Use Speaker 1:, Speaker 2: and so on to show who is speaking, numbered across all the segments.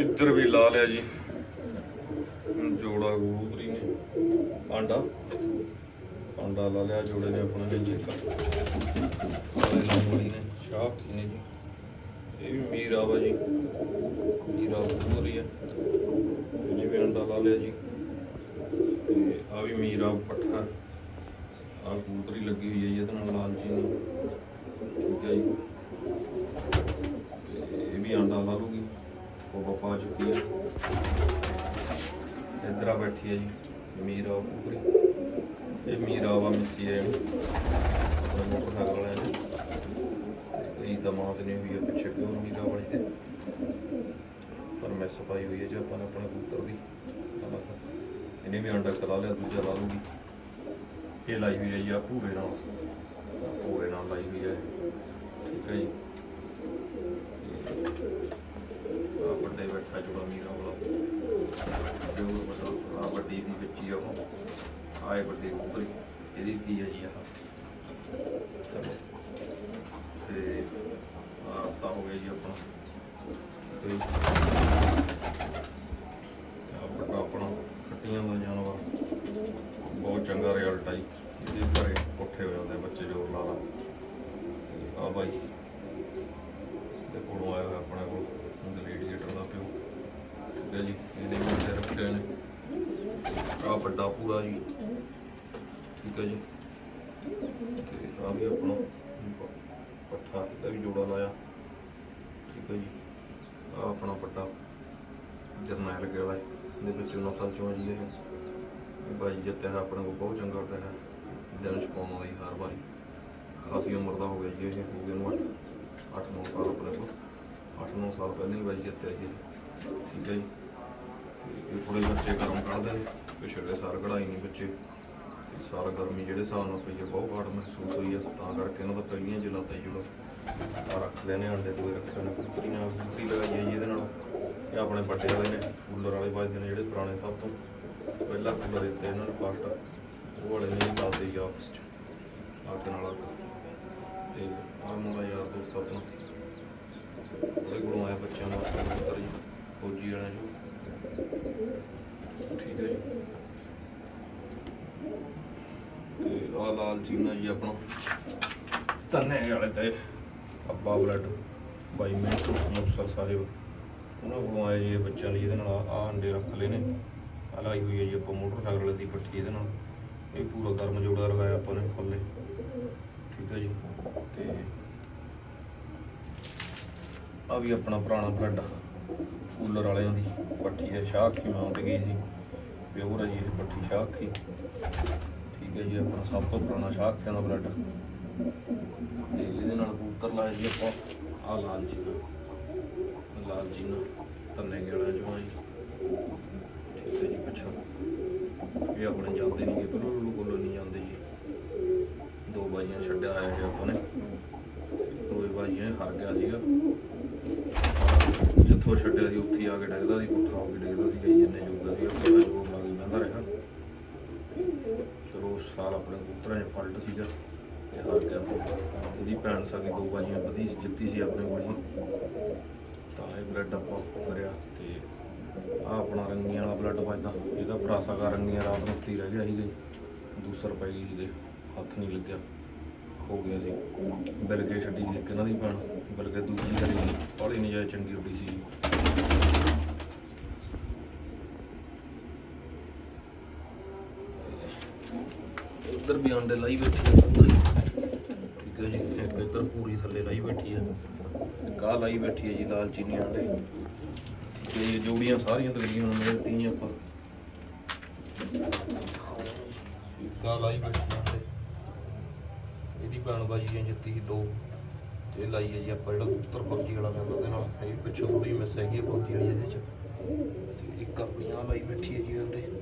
Speaker 1: ਇੱਧਰ ਵੀ ਲਾ ਲਿਆ ਜੀ। ਜੋੜਾ ਕਬੂਤਰੀ ਨੇ। ਆਂਡਾ ਆਂਡਾ ਲਾ ਲਿਆ, ਜੋੜੇ ਨੇ ਆਪਣੇ ਨੇ ਜੀ ਇੱਕ ਨੇ ਜੀ। ਇਹ ਵੀ ਮੀਰਾ ਵਾ ਜੀ। ਮੀਰਾ ਕਬੂਤਰੀ ਹੈ ਇਹਨੇ ਵੀ ਆਂਡਾ ਲਾ ਲਿਆ ਜੀ। ਤੇ ਆ ਵੀ ਮੀਰਾ ਪੱਠਾ। ਆ ਕਬੂਤਰੀ ਲੱਗੀ ਹੋਈ ਹੈ ਜੀ ਇਹਦੇ ਨਾਲ ਲਾਲ ਜੀ ਨੇ ਠੀਕ ਹੈ ਜੀ। ਇਹ ਵੀ ਆਂਡਾ ਲਾ ਲੂਗੀ ਉਹ ਪਾ ਚੁੱਕੀ ਹੈ ਇੱਧਰ ਆ ਬੈਠੀ ਹੈ ਜੀ ਮੀਰਾ ਪੂਰੀ ਇਹ ਮੀਰਾ ਵਾ ਮਿੱਸੀ ਹੈ ਆਪਣਾ ਮੋਟਰਸਾਈਕਲ ਵਾਲਿਆਂ ਨੇ ਤੇ ਦਮਾਤ ਨਹੀਂ ਹੋਈ ਹੈ ਪਿੱਛੇ ਕਿਉਂ ਮੀਰਾ ਵਾਲੀ ਤੇ? ਪਰ ਮੈਂ ਸਫ਼ਾਈ ਹੋਈ ਹੈ ਜੀ, ਆਪਾਂ ਆਪਣੇ ਕਬੂਤਰ ਦੀ। ਇਹਨੇ ਵੀ ਅੰਡਾ ਕਰਾ ਲਿਆ, ਦੂਜਾ ਲਾ ਲੂਗੀ ਇਹ ਲਾਈ ਹੋਈ ਹੈ ਜੀ ਆ ਭੂਰੇ ਨਾਲ। ਭੂਰੇ ਨਾਲ ਲਾਈ ਹੋਈ ਹੈ ਠੀਕ ਹੈ ਜੀ। ਵੱਡੇ ਬੈਠਾ ਜੁੜਾ ਮੀਰਾ ਵਾਲਾ। ਜੋ ਵੱਡਾ ਵੱਡੀ ਦੀ ਬੱਚੀ ਆ ਉਹ। ਆਏ ਵੱਡੀ ਉੱਪਰ ਇਹਦੀ ਧੀ ਹੈ ਜੀ ਆਹ। ਤੇ ਆ ਤਾਂ ਹੋ ਗਿਆ ਜੀ ਆਪਣਾ। ਤੇ ਆ ਵੱਡਾ ਆਪਣਾ ਖੱਟੀਆਂ ਦਾ ਜਾਨਵਰ ਬਹੁਤ ਚੰਗਾ ਰਿਜ਼ਲਟ ਆਈ ਇਹਦੇ ਘਰੇ ਪੁੱਠੇ ਹੋ ਜਾਂਦੇ ਬੱਚੇ ਜੋਰ ਲਾ ਲਾ ਆ ਬਾਈ ਦੇ ਕੋਲੋਂ ਆਇਆ ਹੋਇਆ ਆਪਣੇ ਕੋਲ ਗਲੇਡੀਏਟਰ ਦਾ ਪਿਓ ਠੀਕ ਹੈ ਜੀ ਇਹਦੇ ਮੁੰਡੇ ਰੱਖੇ ਨੇ ਆ ਵੱਡਾ ਪੂਰਾ ਜੀ। ਠੀਕ ਹੈ ਜੀ। ਤੇ ਆ ਵੀ ਆਪਣਾ ਪ- ਪੱਠਾ ਇਹਦਾ ਵੀ ਜੋੜਾ ਲਾਇਆ। ਠੀਕ ਹੈ ਜੀ। ਆ ਆਪਣਾ ਵੱਡਾ ਜਰਨੈਲ ਗੇਲਾ ਇਹਦੇ ਵਿੱਚ ਨਸਲ ਚੋਂ ਜੀ ਇਹ। ਇਹ ਬਾਈ ਜਿੱਤਿਆ ਹੈ ਆਪਣੇ ਕੋਲ ਬਹੁਤ ਚੰਗਾ ਉੱਡਿਆ ਹੈ ਦਿਨ ਛਪਾਉਣ ਵਾਲੀ ਹਰ ਵਾਰੀ। ਖਾਸੀ ਉਮਰ ਦਾ ਹੋ ਗਿਆ ਜੀ ਇਹ, ਹੋ ਗਏ ਨੂੰ 8 9 ਸਾਲ ਆਪਣੇ ਕੋਲ। 8 9 ਸਾਲ ਪਹਿਲਾਂ ਹੀ ਬਾਈ ਜਿੱਤਿਆ ਜੀ ਠੀਕ ਹੈ ਜੀ। ਤੇ ਥੋੜੇ ਬੱਚੇ ਗਰਮ ਕੱਢਦੇ ਨੇ ਪਿਛਲੇ ਸਾਲ ਕਢਾਈ ਨਹੀਂ ਬੱਚੇ ਤੇ ਸਾਲ ਗਰਮੀ ਜਿਹੜੇ ਹਿਸਾਬ ਨਾਲ ਪਈ ਹੈ ਬਹੁਤ ਘਾਟ ਮਹਿਸੂਸ ਹੋਈ ਹੈ ਤਾਂ ਕਰਕੇ ਇਹਨਾਂ ਦਾ ਪਹਿਲੀਆਂ ਜਿਲਾਤਾ ਜੀ ਜਿਹੜਾ ਆ ਰੱਖ ਲੈਨੇ ਅੰਡੇ ਦੋਏ ਰੱਖੇ ਹੋਏ ਨੇ ਲਗਾਈ ਹੈ ਇਹਦੇ ਨਾਲ। ਇਹ ਆਪਣੇ ਵੱਡੇ ਵਾਲੇ ਨੇ, ਕੂਲਰ ਵਾਲੇ ਵੱਜਦੇ ਨੇ ਜਿਹੜੇ ਪੁਰਾਣੇ ਸਭ ਤੋਂ। ਪਹਿਲਾਂ ਕੂਲਰ ਦਿੱਤੇ ਇਹਨਾਂ ਨੂੰ ਫਾਸਟ ਉਹ ਵਾਲੇ ਨੇ ਲਾਤੇ ਜੀ ਆਪਸ ਚ, ਅੱਗ ਨਾਲ ਅੱਗ। ਤੇ ਆਹ ਮੁੰਡਾ ਯਾਰ ਦੋਸਤ ਆਪਣਾ, ਉਹਦੇ ਕੋਲੋਂ ਆਇਆ ਬੱਚਿਆਂ ਨੂੰ ਕਬੂਤਰ ਜੀ ਫੌਜੀ ਵਾਲਿਆਂ ਨੂੰ ਠੀਕ ਹੈ ਜੀ। ਤੇ ਆਹ ਲਾਲ ਚੀਨਾ ਜੀ ਆਪਣਾ ਤੰਨੇ ਵਾਲੇ ਤੇ ਅੱਬਾ ਬਲੱਡ, ਬਾਈ ਮਿੰਟੂ ਮੁਕਤਸਰ ਸਾਹਿਬ, ਉਹਨਾਂ ਕੋਲੋਂ ਆਏ ਜੀ ਬੱਚਿਆਂ ਲਈ ਇਹਦੇ ਨਾਲ ਆ ਅੰਡੇ ਰੱਖ ਲਏ ਨੇ। ਆਹ ਲਾਈ ਹੋਈ ਹੈ ਜੀ ਆਪਾਂ ਮੋਟਰਸਾਈਕਲ ਦੀ ਪੱਟੀ ਇਹਦੇ ਨਾਲ। ਇਹ ਪੂਰਾ ਗਰਮ ਜੋੜਾ ਲਗਾਇਆ ਆਪਾਂ ਨੇ ਫੁੱਲੇ ਠੀਕ ਹੈ ਜੀ। ਤੇ ਆ ਵੀ ਆਪਣਾ ਪੁਰਾਣਾ ਬਲੱਡ ਕੂਲਰ ਵਾਲਿਆਂ ਦੀ ਪੱਠੀ ਹੈ ਸ਼ਾਹਕੀ ਮਾਂ ਗਈ ਸੀ। ਪਿਓਰ ਹੈ ਜੀ ਇਹ ਪੱਠੀ ਸ਼ਾਹਕੀ ਠੀਕ ਹੈ ਜੀ, ਆਪਣਾ ਸਭ ਤੋਂ ਪੁਰਾਣਾ ਸ਼ਾਹਕਿਆਂ ਦਾ ਬਲੱਡ। ਤੇ ਇਹਦੇ ਨਾਲ ਕਬੂਤਰ ਲਾਏ ਜੀ ਆਪਾਂ ਆ ਲਾਲ ਜੀ ਨਾਲ। ਲਾਲ ਜੀ ਨਾਲ, ਤੰਨੇ ਗੇੜਾ ਜੋ ਜੀ ਠੀਕ ਹੈ ਜੀ, ਪਿੱਛੋਂ। ਇਹ ਆਪਣੇ ਜਾਂਦੇ ਨਹੀਂ ਕਿ ਬਿਲਕੁਲ ਕੋਲੋਂ ਨਹੀਂ ਜਾਂਦੇ ਜੀ ਦੋ ਬਾਈਆਂ ਛੱਡਿਆ ਹੋਇਆ ਜੀ ਆਪਾਂ ਨੇ ਦੋ ਬਾਈਆਂ ਹਾਰ ਗਿਆ ਸੀਗਾ ਜਿੱਥੋਂ ਛੱਡਿਆ ਸੀ ਕੇ ਡਿੱਗਦਾ ਸੀ ਪੁੱਠਾ ਹੋ ਕੇ ਡਿੱਗਦਾ ਸੀ ਜੀ ਜਿੰਨੇ ਜੋਗਾ ਸੀ, ਆਪਣੇ ਨਾਲ ਉਹ ਰਿਹਾ। ਚਲੋ ਸਾਲ ਆਪਣੇ ਕਬੂਤਰਾਂ 'ਚ ਫਲਟ ਸੀਗਾ ਤੇ ਹਾਰ ਗਿਆ ਇਹਦੀ ਭੈਣ ਸਾਡੀ ਦੋ ਬਾਜੀਆਂ ਵਧੀ ਜਿੱਤੀ ਸੀ ਆਪਣੇ ਕੋਲ ਜੀ ਤਾਂ ਇਹ ਬਲੱਡ ਆਪਾਂ ਕਰਿਆ ਤੇ ਆ ਆਪਣਾ ਰੰਗੀ ਵਾਲਾ ਬਲੱਡ ਵੱਜਦਾ। ਇਹਦਾ ਭਰਾ ਸਾਗਾ ਰੰਗੀਆਂ ਰਾਤ ਨੂੰ ਉੱਤੀ ਰਹਿ ਗਿਆ ਸੀਗਾ ਜੀ। ਦੂਸਰ ਪੈ ਗਈ ਸੀਗੇ, ਹੱਥ ਨਹੀਂ ਲੱਗਿਆ। ਹੋ ਗਿਆ ਸੀ ਬਿਲਗੇ ਛੱਡੀ ਸੀ ਇੱਕ ਇਹਨਾਂ ਦੀ ਭੈਣ ਬਿਲਗੇ ਦੂਜੀ ਕਰੀ ਬਾਹਲੀ ਨਜਾਇਜ਼ ਚੰਗੀ ਰੋਟੀ ਸੀ ਇੱਧਰ ਵੀ ਅੰਡੇ ਲਾਈ ਬੈਠੀ ਹੈ ਠੀਕ ਹੈ ਜੀ, ਇੱਕ ਇੱਧਰ ਪੂਰੀ ਥੱਲੇ ਲਾਈ ਬੈਠੀ ਹੈ ਇੱਕ ਲਾਈ ਬੈਠੀ ਹੈ ਜੀ ਲਾਲ ਚੀਨੀ ਅੰਡੇ ਤੇ ਜੋੜੀਆਂ ਸਾਰੀਆਂ ਤਕਰੀਬਨ ਮੇਰੇ ਆਪਾਂ। ਇੱਕ ਲਾਈ ਬੈਠੀ ਅੰਡੇ ਇਹਦੀ ਭੈਣ ਬਾਜੀ ਨੇ ਜਿੱਤੀ ਸੀ ਦੋ। ਤੇ ਇਹ ਲਾਈ ਹੈ ਜੀ ਆਪਾਂ ਜਿਹੜਾ ਕਬੂਤਰ ਫੌਜੀ ਵਾਲਾ ਲੈਂਦਾ ਉਹਦੇ ਨਾਲ। ਇਹ ਪਿੱਛੋਂ ਥੋੜੀ ਮਿਸ ਹੈਗੀ ਹੈ ਫੌਜੀ ਵਾਲੀ ਇਹਦੇ ਚ। ਇੱਕ ਆਪਣੀ ਆ ਲਾਈ ਬੈਠੀ ਹੈ ਜੀ ਅੰਡੇ ਠੀਕ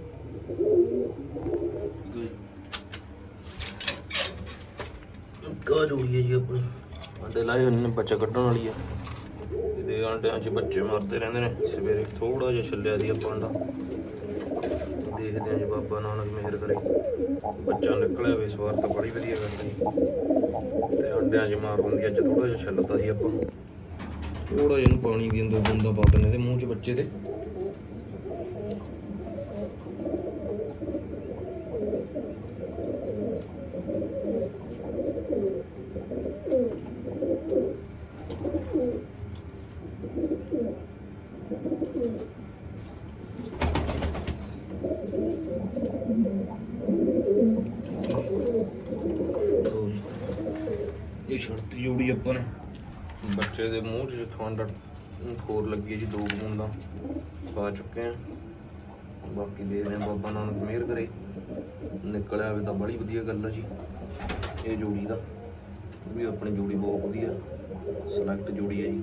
Speaker 1: ਹੈ ਜੀ। ਕਾ ਜੋੜੀ ਹੈ ਜੀ ਆਪਣੀ। ਅੰਡੇ ਲਾਏ ਹੋਏ ਨੇ, ਬੱਚਾ ਕੱਢਣ ਵਾਲੀ ਆ। ਇਹਦੇ ਅੰਡਿਆਂ 'ਚ ਬੱਚੇ ਮਰਦੇ ਰਹਿੰਦੇ ਨੇ। ਸਵੇਰੇ ਥੋੜਾ ਜਿਹਾ ਛੱਲਿਆ ਦੀ ਆਪਾਂ ਅੰਡਾ। ਦੇਖਦੇ ਆ ਜੀ ਬਾਬਾ ਨਾਨਕ ਮਿਹਰ ਕਰੇ। ਬੱਚਾ ਨਿਕਲਿਆ ਵੇ ਇਸ ਵਾਰ ਤਾਂ ਬੜੀ ਵਧੀਆ ਗੱਲ ਹੈ ਤੇ ਅੰਡਿਆਂ 'ਚ ਮਾਰ ਹੁੰਦੀ ਅੱਜ ਥੋੜਾ ਜਿਹਾ ਛੱਲਤਾ ਸੀ ਆਪਾਂ। ਥੋੜਾ ਜਿਹਾ ਪਾਣੀ ਦੀਆਂ ਦੋ, ਬੂੰਦਾਂ ਪਾ ਦਿੰਦੇ ਤੇ ਮੂੰਹ 'ਚ ਬੱਚੇ ਦੇ। ਇਹ ਸ਼ਰਤ ਜੋੜੀ ਆਪਾਂ ਨੇ। ਬੱਚੇ ਦੇ ਮੂੰਹ 'ਚ ਜਿੱਥੋਂ ਅੰਦਰ ਖੋਰ ਲੱਗੀ ਹੈ ਜੀ, ਦੋ ਬੂੰਦਾਂ ਪਾ ਚੁੱਕੇ ਆ। ਬਾਕੀ ਦੇਖਦੇ ਹਾਂ ਬਾਬਾ ਨਾਨਕ ਮਿਹਰ ਕਰੇ। ਨਿਕਲਿਆ ਆਵੇ ਤਾਂ ਬੜੀ ਵਧੀਆ ਗੱਲ ਆ ਜੀ, ਇਹ ਜੋੜੀ ਦਾ। ਵੀ ਆਪਣੀ ਜੋੜੀ ਬਹੁਤ ਵਧੀਆ ਸਿਲੈਕਟ ਜੋੜੀ ਹੈ ਜੀ।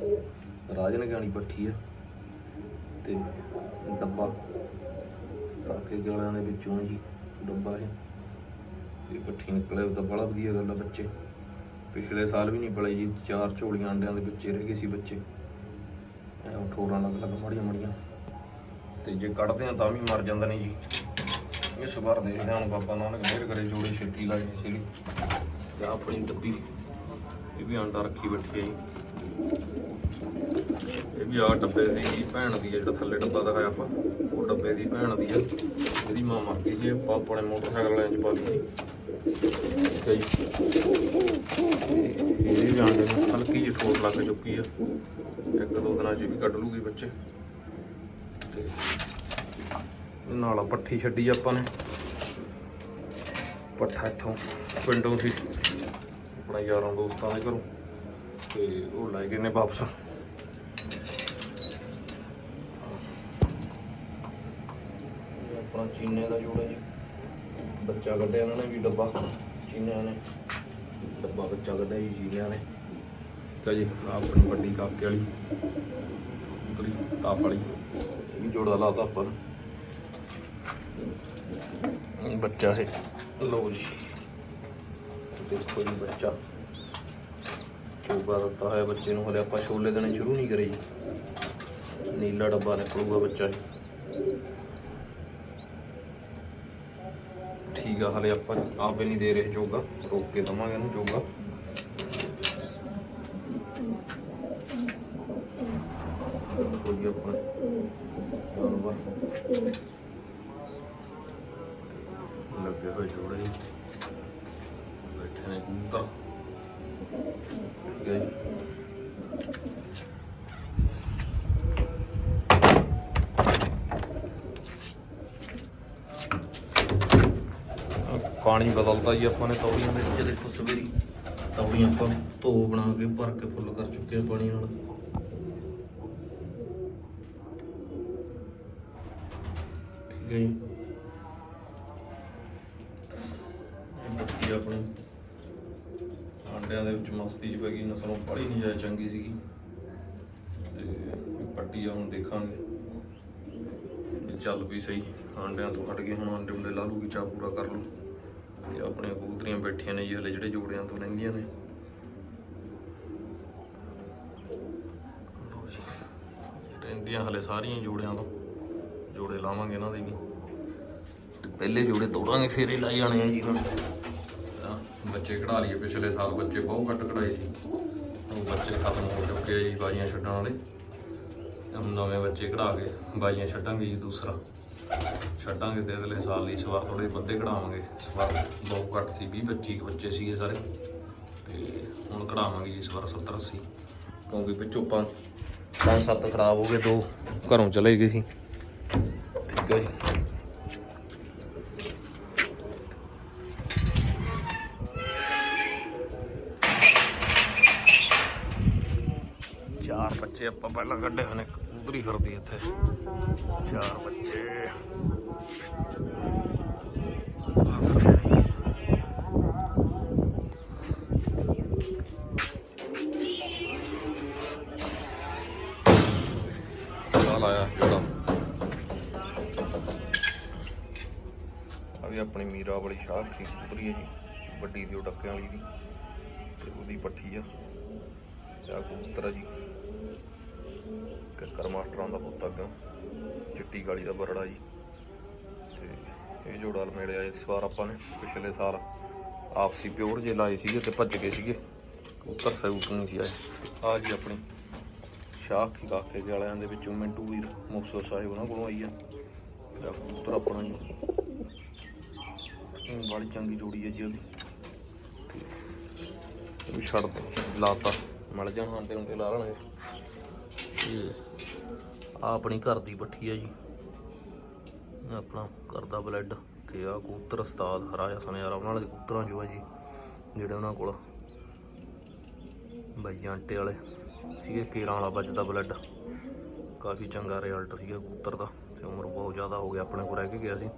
Speaker 1: ਰਾਜਨ ਗਿਆਨੀ ਪੱਠੀ ਆ ਤੇ ਡੱਬਾ ਕਾਕੇ ਗਲਾਂ ਦੇ ਵਿੱਚੋਂ ਜੀ ਡੱਬਾ ਇਹ। ਤੇ ਪੱਠੀ ਨਿਕਲੇ ਤਾਂ ਬੜਾ ਵਧੀਆ ਗੱਲ ਆ ਬੱਚੇ। ਪਿਛਲੇ ਸਾਲ ਵੀ ਨਹੀਂ ਪਲੇ ਜੀ, ਚਾਰ ਝੋਲੀਆਂ ਅੰਡਿਆਂ ਦੇ ਵਿੱਚੇ ਰਹਿ ਗਏ ਸੀ ਬੱਚੇ। ਐ ਠੋਰਾਂ ਲੱਗ ਲੱਗ ਮਾੜੀਆਂ ਮਾੜੀਆਂ। ਤੇ ਜੇ ਕੱਢਦੇ ਆ ਤਾਂ ਵੀ ਮਰ ਜਾਂਦਾ ਨਹੀਂ ਜੀ। ਇਸ ਵਾਰ ਦੇਖਦੇ ਹਾਂ ਹੁਣ ਬਾਬਾ ਨਾਨਕ ਮਿਹਰ ਕਰੇ ਜੋੜੇ ਛੇਤੀ ਲਾਏ ਨੇ ਸੀ ਲਈ ਤੇ ਆਪਣੀ ਡੱਬੀ, ਇਹ ਵੀ ਆਂਡਾ ਰੱਖੀ ਬੈਠੀ ਹੈ ਜੀ। ਇਹ ਵੀ ਆ ਡੱਬੇ ਦੀ ਭੈਣ ਦੀ ਜਿਹੜਾ ਥੱਲੇ ਡੱਬਾ ਦਿਖਾਇਆ ਆਪਾਂ। ਉਹ ਡੱਬੇ ਦੀ ਭੈਣ ਦੀ ਆ। ਇਹਦੀ ਮਾਂ ਮਰ ਗਈ ਸੀ, ਆਪਾਂ ਆਪਣੇ ਮੋਟਰਸਾਈਕਲ ਲੈਣ ਚ ਪਾ ਦਿੱਤੀ ਠੀਕ ਹੈ ਜੀ। ਇਹਦੀ ਵੀ ਆਂਡੇ ਹਲਕੀ ਜਿਹੀ ਠੋਰ ਲੱਗ ਚੁੱਕੀ ਆ। ਇੱਕ ਦੋ ਦਿਨਾਂ ਚ ਵੀ ਕੱਢ ਲੂਗੀ ਬੱਚੇ। ਤੇ ਨਾਲ ਆ ਪੱਠੀ ਛੱਡੀ ਆਪਾਂ ਨੇ। ਪੱਠਾ ਇੱਥੋਂ, ਪਿੰਡੋਂ ਸੀ ਆਪਣਾ ਯਾਰਾਂ ਦੋਸਤਾਂ ਦੇ ਘਰੋਂ। ਤੇ ਉਹ ਲੈ ਗਏ ਨੇ ਵਾਪਸ। ਆਪਣਾ ਚੀਨੇ ਦਾ ਜੋੜਾ ਜੀ। ਬੱਚਾ ਕੱਢਿਆ ਉਹਨਾਂ ਨੇ ਵੀ ਡੱਬਾ। ਚੀਨਿਆਂ ਨੇ। ਡੱਬਾ ਬੱਚਾ ਕੱਢਿਆ ਜੀ ਚੀਨਿਆਂ ਨੇ। ਠੀਕ ਹੈ ਜੀ ਆਪਣੀ ਵੱਡੀ ਕਾਕੇ ਵਾਲੀ ਕਾਪ ਵਾਲੀ। ਇਹ ਵੀ ਜੋੜਾ ਲਾਤਾ ਆਪਾਂ ਬੱਚਾ ਹੈ ਲਓ ਜੀ। ਦੇਖੋ ਜੀ ਬੱਚਾ। ਚੋਗਾ ਦਿੱਤਾ ਹੋਇਆ ਬੱਚੇ ਨੂੰ, ਹਲੇ ਆਪਾਂ ਛੋਲੇ ਦੇਣੇ ਸ਼ੁਰੂ ਨਹੀਂ ਕਰੇ ਜੀ। ਨੀਲਾ ਡੱਬਾ ਨਿਕਲੂਗਾ ਬੱਚਾ ਠੀਕ ਆ, ਹਲੇ ਆਪਾਂ ਆਪੇ ਨਹੀਂ ਦੇ ਰਹੇ ਚੋਗਾ। ਰੋਕ ਕੇ ਦਵਾਂਗੇ ਇਹਨੂੰ ਚੋਗਾ। ਕੋਈ ਆਪਣਾ ਜਾਨਵਰ ਲੱਗੇ ਹੋਏ ਜੋੜੇ। ਬੈਠੇ ਨੇ ਕਬੂਤਰ। ਪਾਣੀ ਬਦਲਦਾ ਜੀ ਆਪਾਂ ਨੇ ਤੌੜੀਆਂ ਦੇ ਵਿੱਚ ਦੇਖੋ ਸਵੇਰੀ ਤੌੜੀਆਂ ਆਪਾਂ ਧੋ ਬਣਾ ਕੇ ਭਰ ਕੇ ਫੁੱਲ ਕਰ ਚੁੱਕੇ ਆ ਪਾਣੀ ਨਾਲ। ਠੀਕ ਹੈ ਜੀ। ਇਹ ਬੱਤੀ ਆਪਣੀ ਆਂਡਿਆਂ ਦੇ ਵਿੱਚ ਮਸਤੀ ਚ ਪੈ ਗਈ, ਨਸਲੋਂ ਪੜੀ ਨਹੀਂ ਜਾਏ, ਚੰਗੀ ਸੀਗੀ। ਤੇ ਪੱਟੀ ਆ, ਹੁਣ ਦੇਖਾਂਗੇ। ਚੱਲ ਵੀ ਸਹੀ ਆਂਡਿਆਂ ਤੋਂ ਹਟ ਗਏ, ਹੁਣ ਆਂਡੇ ਉਂਡੇ ਲਾ ਲੂਗੀ ਚਾਹ ਪੂਰਾ ਕਰ ਲੂ ਤੇ ਆਪਣੇ ਕਬੂਤਰੀਆਂ ਬੈਠੀਆਂ ਨੇ ਜੀ, ਹਲੇ ਜਿਹੜੇ ਜੋੜਿਆਂ ਤੋਂ ਰਹਿੰਦੀਆਂ ਨੇ। ਰਹਿੰਦੀਆਂ ਹਲੇ ਸਾਰੀਆਂ ਜੋੜਿਆਂ ਤੋਂ, ਜੋੜੇ ਲਾਵਾਂਗੇ ਇਹਨਾਂ ਦੇ ਵੀ। ਪਹਿਲੇ ਜੋੜੇ ਤੋੜਾਂਗੇ, ਫੇਰ ਇਹ ਲਾਈ ਜਾਣੇ ਆ ਜੀ ਹੁਣ। ਬੱਚੇ ਕਢਾ ਲਈਏ। ਪਿਛਲੇ ਸਾਲ ਬੱਚੇ ਬਹੁਤ ਘੱਟ ਕਢਾਏ ਸੀ। ਉਹ ਬੱਚੇ ਖਤਮ ਹੋ ਚੁੱਕੇ ਆ ਜੀ ਬਾਈਆਂ ਛੱਡਣ ਵਾਲੇ। ਹੁਣ ਨਵੇਂ ਬੱਚੇ ਕਢਾ ਕੇ ਬਾਈਆਂ ਛੱਡਾਂਗੇ ਜੀ ਦੂਸਰਾ। ਛੱਡਾਂਗੇ ਤੇ ਅਗਲੇ ਸਾਲ ਲਈ ਇਸ ਵਾਰ ਥੋੜੇ ਵੱਧੇ ਕਢਾਵਾਂਗੇ। ਇਸ ਵਾਰ ਬਹੁਤ ਘੱਟ ਸੀ 20 25 ਕੁ ਬੱਚੇ ਸੀਗੇ ਸਾਰੇ। ਤੇ ਹੁਣ ਕਢਾਵਾਂਗੇ ਜੀ ਇਸ ਵਾਰ 70 80 ਕਿਉਂਕਿ ਪਿੱਛੋਂ ਪੰਜ ਪੰਜ ਸੱਤ ਖਰਾਬ ਹੋ ਗਏ, ਦੋ ਘਰੋਂ ਚਲੇ ਗਏ ਸੀ। ਠੀਕ ਹੈ ਜੀ। ਬੱਚੇ ਆਪਾਂ ਪਹਿਲਾਂ ਕੱਢੇ ਹੋਣੇ ਨੇ, ਕਬੂਤਰੀ ਫਿਰਦੀ ਇੱਥੇ। ਚਾਰ ਬੱਚੇ। ਆਹ ਫਿਰਦੇ ਨੇ। ਚਾਲ ਜਿਹੜਾ। ਆ ਵੀ ਆਪਣੀ ਮੀਰਾ ਵਾਲੀ ਸ਼ਾਹ ਕੀ ਹੈ ਜੀ। ਵੱਡੀ ਦੀ ਉਹ ਡੱਕਿਆਂ ਵਾਲੀ ਦੀ। ਤੇ ਉਹਦੀ ਪੱਠੀ ਆ। ਆ ਕਬੂਤਰ ਆ ਜੀ। ਕਿੱਕਰ ਮਾਸਟਰਾਂ ਦਾ ਪੁੱਤ ਅੱਗਾ ਚਿੱਟੀ ਗਾਲੀ ਦਾ ਬਰੜਾ ਜੀ। ਤੇ ਇਹ ਜੋੜਾ ਲਮੇੜਿਆ ਇਸ ਵਾਰ ਆਪਾਂ ਨੇ ਪਿਛਲੇ ਸਾਲ। ਆਪਸੀ ਪਿਓਰ ਜੇ ਲਾਏ ਸੀਗੇ ਤੇ ਭੱਜ ਗਏ ਸੀਗੇ। ਕਬੂਤਰ ਸੂਟ ਨਹੀਂ ਸੀ ਆਏ। ਆ ਜੀ ਆਪਣੀ ਸ਼ਾਹ ਕੀ ਕਾਕੇ ਕੇ ਵਾਲਿਆਂ ਦੇ ਵਿੱਚੋਂ ਮਿੰਟੂ ਵੀਰ ਮੁਕਤਸਰ ਸਾਹਿਬ ਉਹਨਾਂ ਕੋਲੋਂ ਆਈ ਆ। ਤੇ ਕਬੂਤਰ ਆਪਣਾ ਜੀ। ਇਹ ਬੜੀ ਚੰਗੀ ਜੋੜੀ ਹੈ ਜੀ ਉਹਦੀ। ਛੱਡ ਦੇ। ਲਾਤਾ। ਮਿਲ ਜਾਣ ਹਾਂ ਤੇ ਹੁੰਦੇ ਲਾ ਲੈਣਗੇ। ਇਹ ਆ ਆਪਣੀ ਘਰ ਦੀ ਪੱਠੀ ਹੈ ਜੀ। ਆਪਣਾ ਘਰ ਦਾ ਬਲੱਡ ਤੇ ਆ ਕਬੂਤਰ ਉਸਤਾਦ ਰਾਜਾ ਸਨਿਆਰਾ ਉਹਨਾਂ ਵਾਲੇ ਕਬੂਤਰਾਂ ਜੋ ਹੈ ਜੀ, ਜਿਹੜੇ ਉਹਨਾਂ ਕੋਲ ਬਾਈ ਆਂਟੇ ਵਾਲੇ ਸੀਗੇ, ਕੇਰਾਂ ਵਾਲਾ ਵੱਜਦਾ ਬਲੱਡ। ਕਾਫੀ ਚੰਗਾ ਰਿਜ਼ਲਟ ਸੀਗਾ ਕਬੂਤਰ ਦਾ ਤੇ ਉਮਰ ਬਹੁਤ ਜ਼ਿਆਦਾ ਹੋ ਗਿਆ ਆਪਣੇ ਕੋਲ ਰਹਿ ਕੇ ਗਿਆ ਸੀ।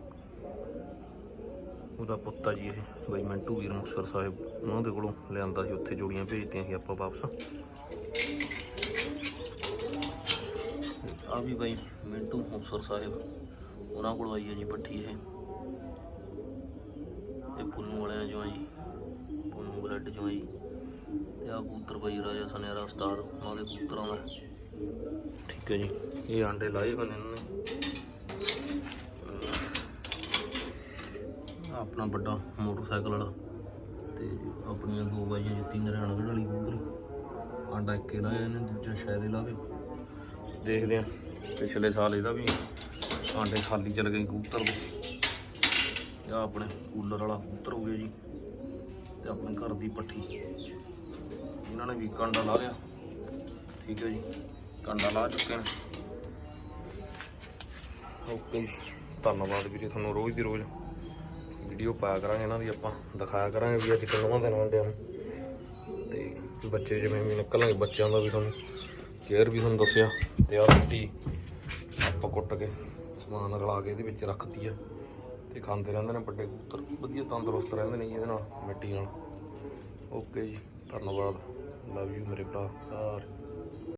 Speaker 1: ਉਹਦਾ ਪੁੱਤਾ ਜੀ ਇਹ, ਬਾਈ ਮਿੰਟੂ ਵੀਰ ਮੁਕਤਸਰ ਸਾਹਿਬ, ਉਹਨਾਂ ਦੇ ਕੋਲੋਂ ਲਿਆਂਦਾ ਸੀ, ਉੱਥੇ ਜੋੜੀਆਂ ਭੇਜਤੀਆਂ ਸੀ ਆਪਾਂ ਵਾਪਸ। ਆ ਵੀ ਬਾਈ, ਮਿੰਟੂ ਮੁਕਤਸਰ ਸਾਹਿਬ। ਉਹਨਾਂ ਕੋਲ ਆਈ ਹੈ ਜੀ ਪੱਠੀ ਇਹ। ਇਹ ਪੁੰਨੂ ਵਾਲਿਆਂ ਚੋਂ ਆ ਜੀ ਪੁੰਨੂ ਬਲੱਡ ਚੋਂ ਆ ਜੀ ਤੇ ਆ ਕਬੂਤਰ ਬਾਈ ਰਾਜਾ ਸਨੇਰਾ ਉਸਤਾਦ, ਉਹਨਾਂ ਦੇ ਕਬੂਤਰਾਂ ਦਾ। ਠੀਕ ਹੈ ਜੀ। ਇਹ ਆਂਡੇ ਲਾਏ ਹੋਏ ਨੇ ਇਹਨਾਂ ਨੇ। ਆਪਣਾ ਵੱਡਾ ਮੋਟਰਸਾਈਕਲ ਵਾਲਾ। ਤੇ ਆਪਣੀਆਂ ਦੋ ਬਾਈਆਂ ਜੁੱਤੀ ਨਰਿਆਣਾ ਵਾਲੀ ਕਬੂਤਰੀ। ਆਂਡਾ ਇੱਕੇ ਲਾਇਆ ਇਹਨੇ, ਦੂਜਾ ਸ਼ਾਇਦ ਇਹ ਲਾਵੇ। ਦੇਖਦੇ ਆ ਪਿਛਲੇ ਸਾਲ ਇਹਦਾ ਵੀ ਆਂਡੇ ਖਾਲੀ ਚਲ ਗਏ ਕਬੂਤਰ ਦੇ। ਇਹ ਆਪਣੇ ਕੂਲਰ ਵਾਲਾ ਕਬੂਤਰ ਹੋ ਗਿਆ ਜੀ। ਤੇ ਆਪਣੇ ਘਰ ਦੀ ਪੱਠੀ। ਇਹਨਾਂ ਨੇ ਵੀ ਕਾਂਡਾ ਲਾ ਲਿਆ। ਠੀਕ ਹੈ ਜੀ। ਕਾਂਡਾ ਲਾ ਚੁੱਕੇ ਨੇ। ਓਕੇ ਜੀ। ਧੰਨਵਾਦ ਵੀਰੇ ਤੁਹਾਨੂੰ ਰੋਜ਼ ਦੀ ਰੋਜ਼। ਵੀਡੀਓ ਪਾਇਆ ਕਰਾਂਗੇ ਇਹਨਾਂ ਦੀ ਆਪਾਂ। ਦਿਖਾਇਆ ਕਰਾਂਗੇ ਵੀ ਅੱਜ ਕਿੰਨਵਾਂ ਦਿਨ ਆਂਡਿਆਂ ਨੂੰ ਤੇ ਬੱਚੇ ਜਿਵੇਂ ਵੀ ਨਿਕਲਾਂਗੇ, ਬੱਚਿਆਂ ਦਾ ਵੀ ਤੁਹਾਨੂੰ ਕੇਅਰ ਵੀ ਤੁਹਾਨੂੰ ਦੱਸਿਆ ਤੇ ਆਹ ਮਿੱਟੀ ਆਪਾਂ ਕੁੱਟ ਕੇ ਸਮਾਨ ਰਲਾ ਕੇ ਇਹਦੇ ਵਿੱਚ ਰੱਖਤੀ ਆ ਤੇ ਖਾਂਦੇ ਰਹਿੰਦੇ ਨੇ ਵੱਡੇ ਕਬੂਤਰ, ਵਧੀਆ ਤੰਦਰੁਸਤ ਰਹਿੰਦੇ ਨੇ ਜੀ ਇਹਦੇ ਨਾਲ, ਮਿੱਟੀ ਨਾਲ। ਓਕੇ ਜੀ, ਧੰਨਵਾਦ। ਲਵ ਯੂ ਮੇਰੇ ਭਰਾ ਸਾਰੇ